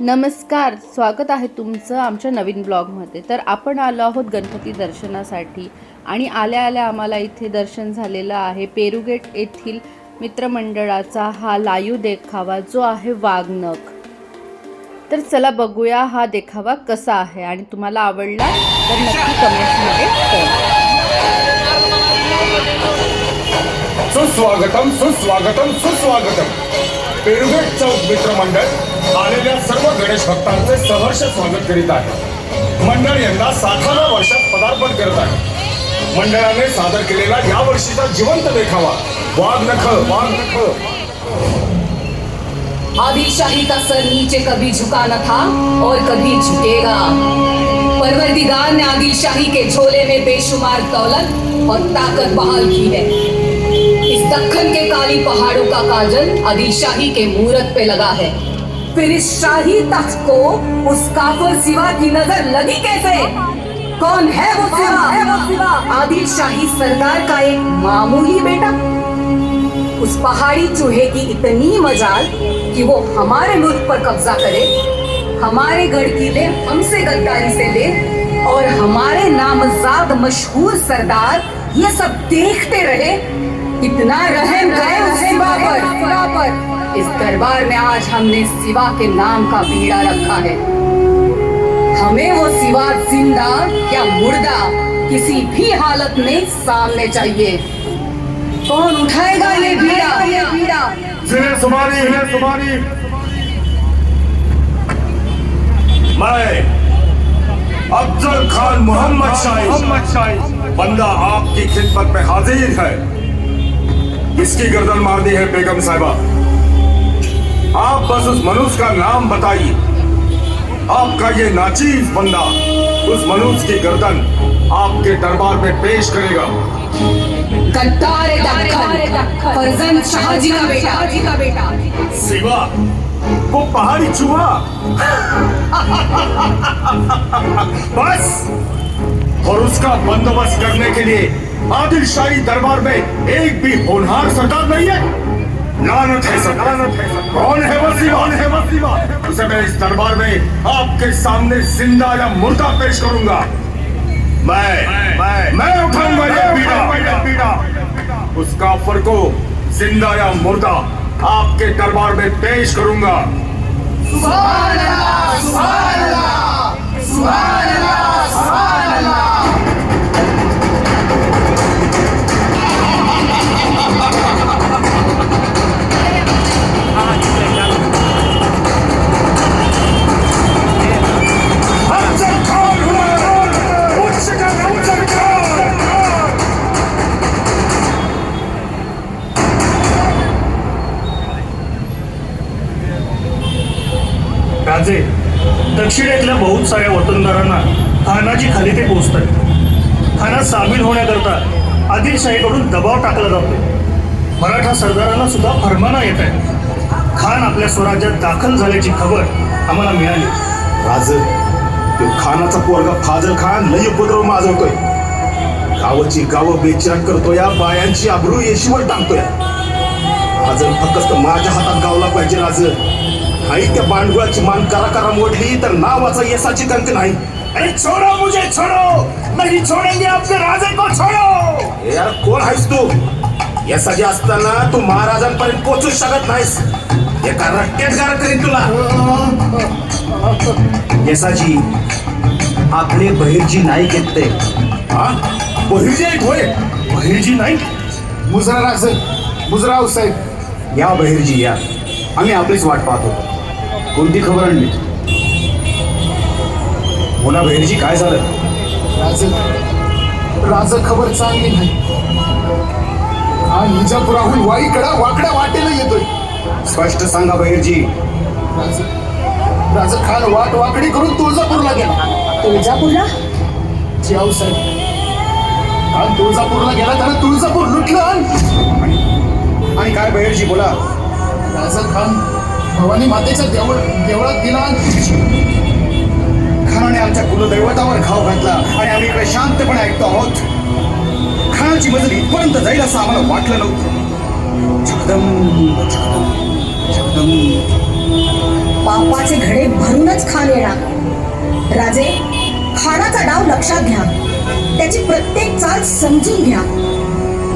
नमस्कार स्वागत आहे तुमचं आमच्या नवीन ब्लॉगमध्ये. तर आपण आलो आहोत गणपती दर्शनासाठी आणि आल्या आल्या आम्हाला इथे दर्शन झालेलं आहे पेरुगेट येथील मित्रमंडळाचा हा लायू देखावा जो आहे वाघनख तर चला बघूया हा देखावा कसा आहे आणि तुम्हाला आवडला तर नक्की कमेंट्समध्ये सुस्वागतम सुस्वागतम सुस्वागतम. पेरुगेट चौक मित्रमंडळ. सर्व गणेश भक्तांचे सहर्ष स्वागत करीत आहे. मंडळ यंदा साठाव्या वर्षात पदार्पण करत आहे. मंडळाने सादर केलेला या वर्षीचा जिवंत देखावा. वाघ नख वाघ नख. आदिलशाही का सर नीचे कभी झुका न था और कभी झुकेगा. परवरदिगार ने आदिलशाही के झोले में बेशुमार दौलत और ताकत बहाल की है. इस दक्कन के काली पहाड़ों का काजल आदिलशाही के मूरत पे लगा है। फिर इस शाही तख्त को उस काफर सिवा की नज़र लगी कैसे? कौन है वो सिवा? है वो सिवा? आदिल शाही सरदार का एक मामूली बेटा। उस पहाड़ी चूहे की इतनी मजाल कि वो हमारे मुल्क पर कब्जा करे हमारे गढ़ किले हमसे गद्दारी से ले और हमारे नामजाद मशहूर सरदार ये सब देखते रहे इतना रहम करे उस सिवा पर। इस दरबार में आज हमने सिवा के नाम का बीड़ा रखा है। हमें वो सिवा ज़िंदा या मुर्दा किसी भी हालत में सामने चाहिए। कौन उठाएगा ये बीड़ा? ये बीड़ा जिन्हें सुमारी जिन्हें सुमारी। मैं अफजल खान मोहम्मद शाही। मोहम्मद शाही। बंदा आपकी खिदमत में हाजिर है। इसकी गर्दन मार दी है बेगम साहिबा। आप बस उस मनुष्य का नाम बताइए। आपका ये नाचीज बंदा उस मनुष्य की गर्दन आपके दरबार में पेश करेगा। गद्दार फरजंद शाहजी का बेटा। का बेटा। सिवा वो पहाड़ी चूहा। बस। और उसका बंदोबस्त करने के लिए आदिल शाही दरबार में एक भी होनहार सरदार नहीं है। कौन है उसे मैं इस दरबार में आपके सामने ज़िंदा या मुर्दा पेश करूँगा। मैं मैं, मैं उठाऊँगा यह पीड़ा। उस काफर को ज़िंदा या मुर्दा आपके दरबार में पेश करूँगा। सुभान अल्लाह सुभान अल्लाह सुभान अल्लाह सुभान अल्लाह। बहुत साऱ्या वतनदारांना खानाची खाली ते पोचतात खानात सामील होण्याकरता आदिलशाहीकडून दबाव टाकला जातो मराठा सरदारांना सुद्धा फरमाना येत आहे खान आपल्या स्वराज्यात दाखल झाल्याची खबर आम्हाला मिळाली. राज तो खानाचा पोरगा फाजल खान लय उपद्रव माजवतोय. गावाची गावं बेचान करतोय या बायांची आबरू येशीवर टाकतोय. फाजल फक्त माझ्या हातात गावला पाहिजे राज नाही त्या बांडगुळाची मान करा करा मोडली तर नावाचा यसाची कंक नाही. अरे छोडो मुझे छोडो! नहीं छोडेंगे आपके राजे को छोडो! यार कोण आहेस तू? यसाची असताना तू महाराजांपर्यंत पोचूच शकत नाहीस. एका रट्ट्यात गार करीन तुला. यसाजी आपले बहिर्जी नाईक येत ते. हा? बहिर्जी आहेत होय? बहिर्जी नाही मुजरा राज मुजराव साहेब. या बहिर्जी या. आम्ही आपलीच वाट पाहतो. कोणती खबर आणली? बोला बहिर्जी काय झालं? राज राज खबर चांगली नाही. हा विजापुराहून वाईकडा वाकड्या वाटेला येतोय. स्पष्ट सांगा बहिर्जी राज राज खान वाट वाकडी करून तुळजापूरला गेला. तुळजापूरला? जियाऊ साहेब. खान तुळजापूरला गेला त्यानं तुळजापूर लुटलं आणि आणि काय बहिर्जी बोला? राजा खान भवानी मातेच्या देवळ देवळात गेला खानाने आमच्या कुलदैवतावर घाव घातला आणि आम्ही इकडे शांतपणे ऐकतो आहोत. खानाची मजल इथपर्यंत जाईल असं आम्हाला वाटलं नव्हतं. जगदंब जगदंब जगदंब बापाचे घडे भरूनच खान येणार. राजे खानाचा डाव लक्षात घ्या. त्याची प्रत्येक चाल समजून घ्या.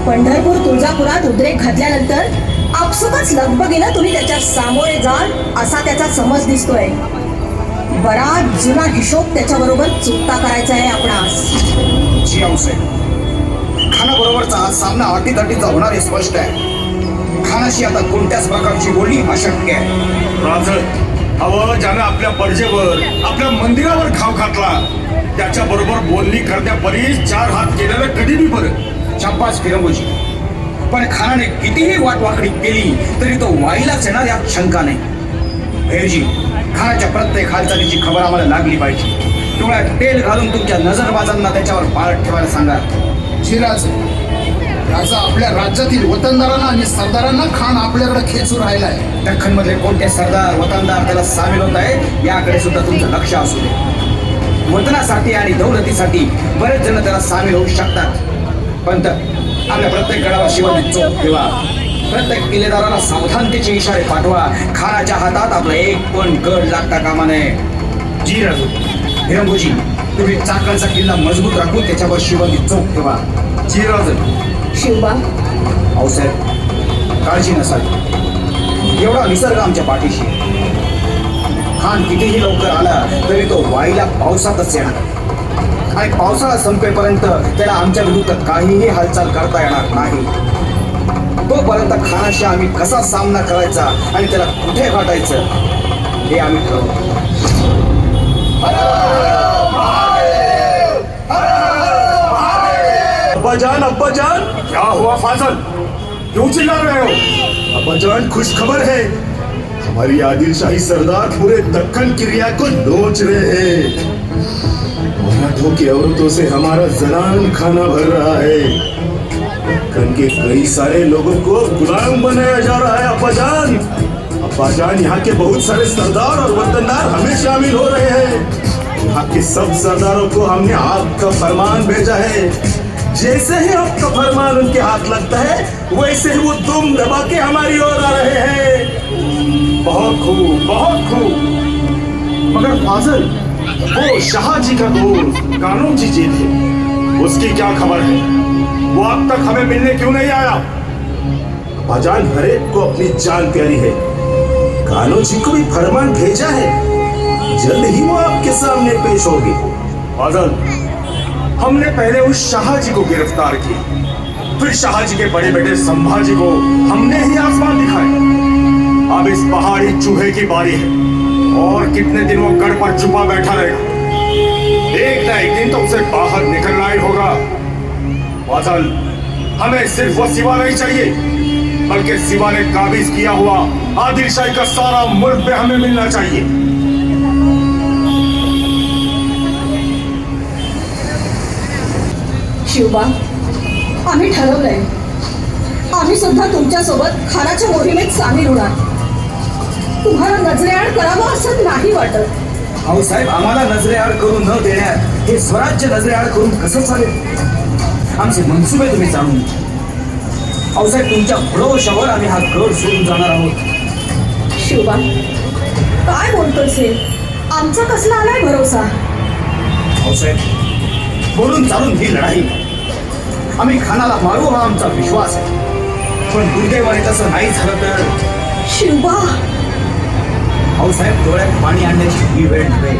पंढरपूर तुळजापुरात उद्रेक घातल्यानंतर आपसुकच लगबगीनं तुम्ही त्याच्या सामोरे जाल असा त्याचा समज दिसतोय. बराच जुना हिशोब त्याच्याबरोबर चुकता करायचा आहे आपणास जी खानाबरोबरचा हा सामना अटीतटीचा होणार हे स्पष्ट आहे. खानाशी आता कोणत्याच प्रकारची बोलणी अशक्य आहे. राजन अव ज्यानं आपल्या बर्जेवर आपल्या मंदिरावर खाव घातला. त्याच्या बरोबर बोलणी करण्यापरी चार हात केलेलं कधी बी बरं. चंपाच फिरंगोजी पण खानाने कितीही वाटवाकडी केली तरी तो वाईलाच येणार यात शंका नाही. भैरजी खानाच्या प्रत्येक हालचालीची खबर आम्हाला लागली पाहिजे. डोळ्यात तेल घालून तुमच्या नजरबाजांना त्याच्यावर पाळत ठेवायला सांगा. शिराज राजा आपल्या राज्यातील वतनदारांना आणि सरदारांना खान आपल्याकडे खेचून राहिलाय. दख्खनमधले कोणते सरदार वतनदार त्याला सामील होत आहे याकडे सुद्धा तुमचं लक्ष असू दे. वतनासाठी आणि दौलतीसाठी बरेच जण त्याला सामील होऊ शकतात. पण आपल्या प्रत्येक गडावर शिवाजी चोख ठेवा प्रत्येक किल्लेदाराला सावधानतेचे इशारे पाठवा. खानाच्या हातात आपला एक पण गड लागता कामा नये. जी राजू हिरंगोजी तुम्ही चाकणचा किल्ला मजबूत राखून त्याच्यावर शिवाजी चोख ठेवा जी राजन. शिवबा. भाऊसाहेब काळजी नसावी एवढा निसर्ग आमच्या पाठीशी. खान कितीही लवकर आला तरी तो वाईला पावसातच येणार. आणि पावसाळा संपेपर्यंत त्याला आमच्या विरुद्ध काहीही हालचाल करता येणार नाही. तोपर्यंत खानाशी आम्ही कसा सामना करायचा आणि त्याला कुठे गाठायचं हे आम्ही ठरवू. अब्बाजान अब्बाजान! क्या हुआ फाजल! क्यों चिल्ला रहे हो? अब्बाजान खुश खबर है। हमारी आदिल शाही सरदार पूरे दक्कन क्रिया को नोच रहे हैं। मराठों की औरतों से हमारा जनान खाना भर रहा है। दक्कन के कई सारे लोगों को गुलाम बनाया जा रहा है अब्बाजान अब्बाजान यहाँ के बहुत सारे सरदार और वतनदार हमें शामिल हो रहे हैं। यहाँ के सब सरदारों को हमने आपका फरमान भेजा है। जैसे ही आपका फरमान उनके हाथ लगता है, वैसे ही वो दुम दबा के हमारी ओर आ रहे हैं। बहुत खूब बहुत खूब। मगर फाजल वो शाहजी का दोस्त कानून जी जी थे उसकी क्या खबर है? वो अब तक हमें मिलने क्यों नहीं आया? अजान हरेक को अपनी जान प्यारी है। कानून जी को भी फरमान भेजा है। जल्द ही वो आपके सामने पेश होगी। फाजल हमने पहले उस शाहजी को गिरफ़्तार किया। फिर शाहजी के बड़े बेटे संभाजी को हमने ही आसमान दिखाए अब इस पहाड़ी चूहे की बारी है। और कितने दिन वो गढ़ पर छुपा बैठा रहेगा। एक ना एक दिन तो उसे बाहर निकलना ही होगा। वाजल हमें सिर्फ वो सिवा नहीं चाहिए बल्कि सिवा ने काबिज किया हुआ आदिल शाही का सारा मुल्क पे हमें मिलना चाहिए। शिवबा आम्ही ठरवलंय। आम्ही सुद्धा तुमच्यासोबत खानाच्या मोहिमेत सामील होणार. तुम्हाला नजरेआड करावं असं नाही वाटत. भाऊसाहेब आम्हाला नजरेआड करून न देण्यात हे स्वराज्य नजरेआड करून कसं चालेल? आमचे मनसुबे तुम्ही जाणून. भाऊसाहेब तुमच्या भरोशावर आम्ही हा गड सोडून जाणार आहोत. शिवबा काय बोलतोस हे आमचा कसला आलाय भरोसा? भाऊसाहेब बोलून चालून ही लढाई. आम्ही खानाला मारू हा आमचा विश्वास. आहे पण दुर्दैवाने तसं नाही झालं तर? शिवबा भाऊसाहेब डोळ्यात पाणी आणण्याची ही वेळ नव्हे.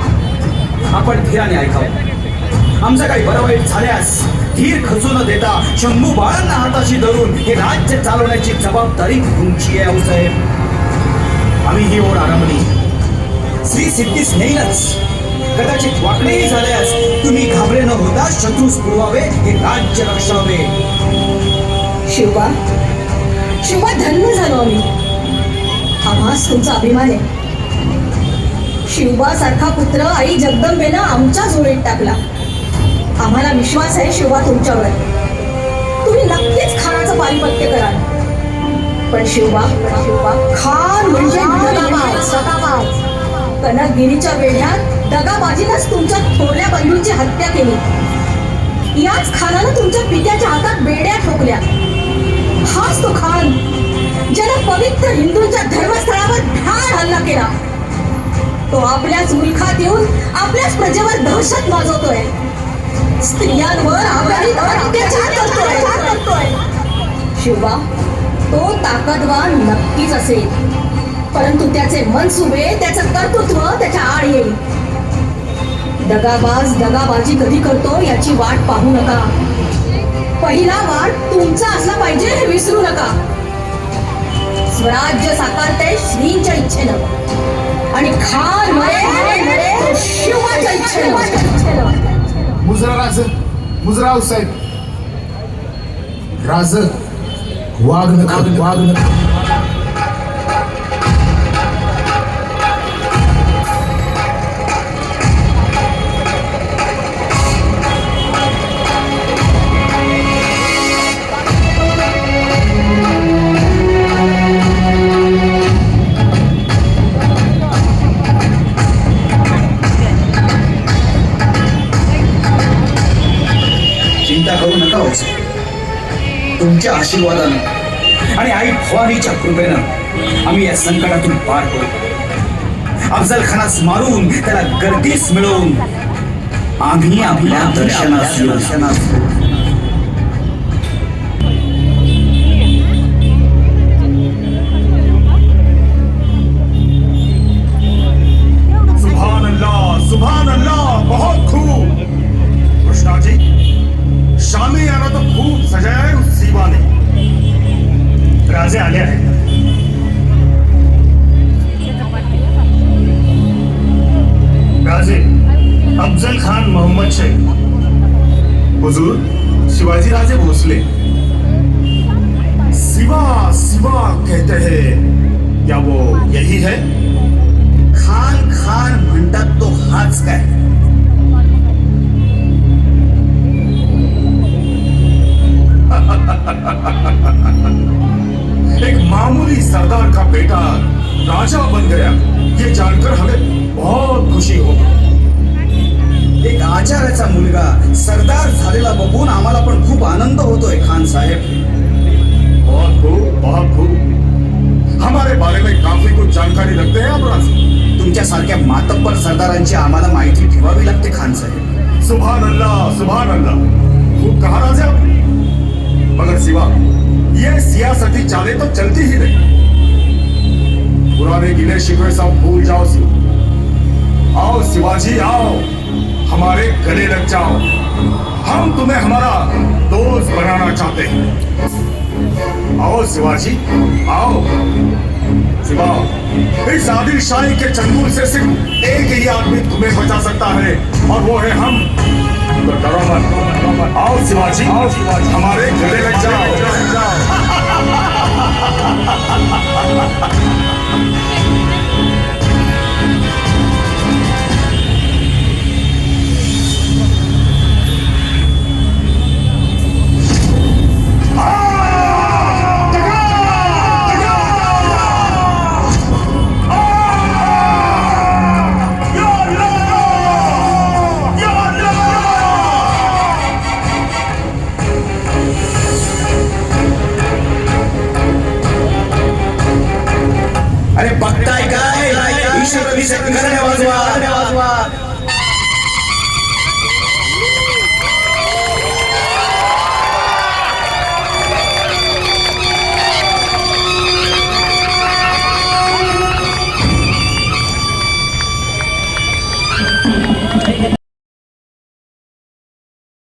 आपण धीराने ऐकावं. आमचं काही बरं वाईट झाल्यास धीर खचू न देता शंभू बाळांना हाताशी धरून हे राज्य चालवण्याची जबाबदारी तुमची आहे आऊसाहेब आम्ही ही ओढ आरंभली. श्री सिद्धीस नेईलच कदाचित वाकडेही झाल्यास तुम्ही घाबरे न होता शत्रूस पुरवावे हे राज्य रक्षावे. शिवबा शिवबा धन्य झालो आम्ही. आम्हास तुमचा अभिमान आहे. शिवबा सारखा पुत्र आई जगदंबेनं आमच्या जोडीत टाकला. आम्हाला विश्वास आहे शिवबा तुमच्यावर. तुम्ही नक्कीच खानाचं पारिपत्य कराल. पण शिवबा शिवबा खान म्हणजे दगाबाज. कनकगिरीच्या वेढ्यात दगाबाजीनंच तुमच्या थोरल्या बंधूंची हत्या केली. याच खानानं तुमच्या पित्याच्या हातात बेड्या ठोकल्या. हाच तो खान ज्यानं पवित्र हिंदूंच्या धर्मस्थळावर भ्याड हल्ला केला. तो आपल्याच मुलखात येऊन आपल्याच प्रजेवर दहशत माजवतोय. स्त्रियांवर अत्याचार करतोय. शिवा तो ताकदवान नक्कीच असेल. परंतु त्याचे मनसुबे त्याचं कर्तृत्व त्याच्या आड येईल दगाबाज दगाबाजी कधी करतो याची वाट पाहू नका. पहिला वाट तुमचा असला पाहिजे हे विसरू नका. स्वराज्य साकारते श्रींच्या इच्छेनं. आणि इच्छेनं मुजरा राज मुजराव साहेब. राज वाघ नका वाघ तुमच्या आशीर्वादानं. आणि आई भवानीच्या कृपेनं आम्ही या संकटातून पार पडू. अफजल खानास मारून त्याला गर्दीस मिळवून आम्ही आपल्या दर्शनास सिवा कहते हैं। क्या वो यही है? खान खान म्हणतात तो हाच काय एक मामूली सरदार का बेटा राजा बन गया। ये जानकर हमें बहुत खुशी हो एक आचार्याचा मुलगा सरदार झालेला बघून आम्हाला पण खूप आनंद होतोय खान साहेब। बहुत खूब बहुत खूब। हमारे बारे में काफ़ी कुछ जानकारी रखते हैं आप राजा। तुमच्या सारख्या मातब्बर सरदारांची आम्हाला माहिती ठेवावी लागते खान साहेब. सुभान अल्लाह सुभान अल्लाह खूब कहा राजे मगर सिवा ये सियासती चाले तो चलती ही नहीं पुराने गिले शिकवे सब भूल जाओ सिवा आओ शिवाजी आओ। हमारे गले लग जाओ। हम तुम्हें हमारा दोस्त बनाना चाहते हैं। आओ शिवाजी, आओ। शिवा इस आदिल शाही के चंगुल से सिर्फ़ एक ही आदमी तुम्हें बचा सकता है, और वो है हम। तो डरो मत आओ शिवाजी आओ शिवाजी, हमारे गले लग जाओ।